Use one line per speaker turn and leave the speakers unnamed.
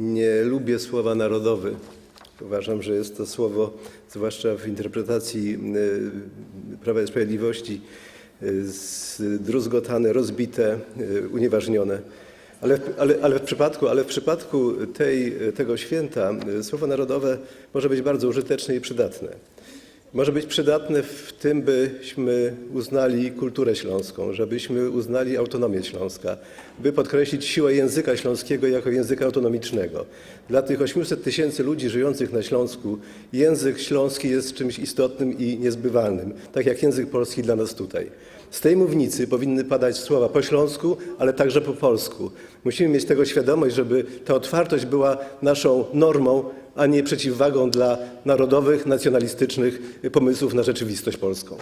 Nie lubię słowa narodowy. Uważam, że jest to słowo, zwłaszcza w interpretacji y, Prawa i Sprawiedliwości, y, zdruzgotane, rozbite, y, unieważnione. Ale, ale, ale, w przypadku, ale w przypadku tej, tego święta słowo narodowe może być bardzo użyteczne i przydatne. Może być przydatne w tym, byśmy uznali kulturę śląską, żebyśmy uznali autonomię Śląska, by podkreślić siłę języka śląskiego jako języka autonomicznego. Dla tych 800 tysięcy ludzi żyjących na Śląsku język śląski jest czymś istotnym i niezbywalnym, tak jak język polski dla nas tutaj. Z tej mównicy powinny padać słowa po śląsku, ale także po polsku. Musimy mieć tego świadomość, żeby ta otwartość była naszą normą, a nie przeciwwagą dla narodowych, nacjonalistycznych pomysłów na rzeczywistość polską.